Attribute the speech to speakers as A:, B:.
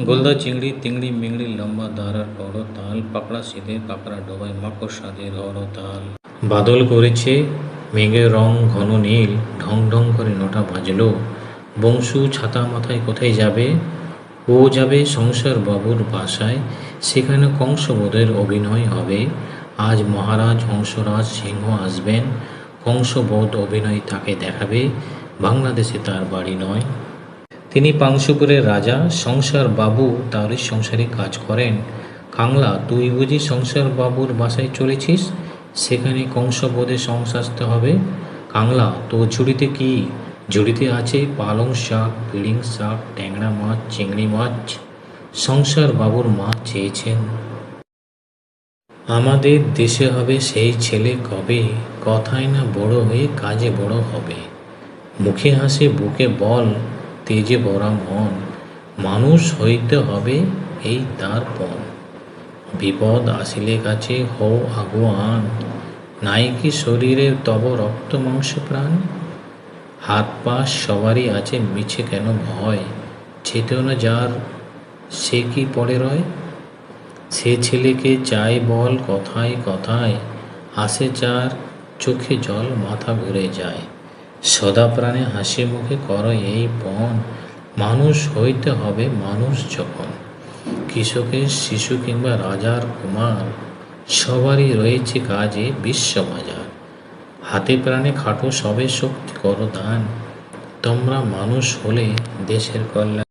A: গোলদা চিংড়ি, তিংড়ি, মিংড়ি, লম্বা দাঁড়ার বড় তাল, পাকড়া সিধে, কাকড়া ডোবায়, মাকড় সাজে রড় তাল। বাদল করেছে মেঘের রং ঘন নীল, ঢং ঢং করে নটা বাজলো। বংশু ছাতা মাথায় কোথায় যাবে? ও যাবে সংসার বাবুর বাসায়, সেখানে কংসবোধের অভিনয় হবে। আজ মহারাজ হংসরাজ সিংহ আসবেন, কংসবোধ অভিনয় তাকে দেখাবে। বাংলাদেশে তার বাড়ি নয়। তিনি পাংশুপুরের রাজা, সংসার বাবু তারই সংসারে কাজ করেন। কাংলা তুই বুঝি সংসার বাবুর বাসায় চলেছিস? সেখানে কংসবোধে সংসারতে হবে। কাংলা তোর ঝুড়িতে কি? ঝুড়িতে আছে পালং শাক পিড়িং শাক, ট্যাংরা মাছ, চিংড়ি মাছ। সংসার বাবুর মাছ চেয়েছেন। আমাদের দেশে হবে সেই ছেলে কবে? কথায় না বড় হয়ে কাজে বড় হবে। মুখে হাসে, বুকে বল। তেজে ভরা মন, মানুষ হইতে হবে এই তার পণ। বিপদ আসিলে কাছে হও আগুয়ান, নাই কি শরীরে তব রক্ত মাংস প্রাণ? হাত পা সবারই আছে, মিছে কেন ভয়? ছেতেও না যার, সে কি পড়ে রয়? সে ছেলেকে চাই বল কথায় কথায়, আসে চার চোখে জল মাথা ঘুরে যায়। সদা প্রাণে হাসি মুখে কর এই পণ মানুষ হইতে হবে মানুষ যখন। কৃষকের শিশু কিংবা রাজার কুমার, সবারই রয়েছে কাজে বিশ্ববাজার হাতে প্রাণে খাটো সবে শক্তি করো দান। তোমরা মানুষ হলে দেশের কল্যাণ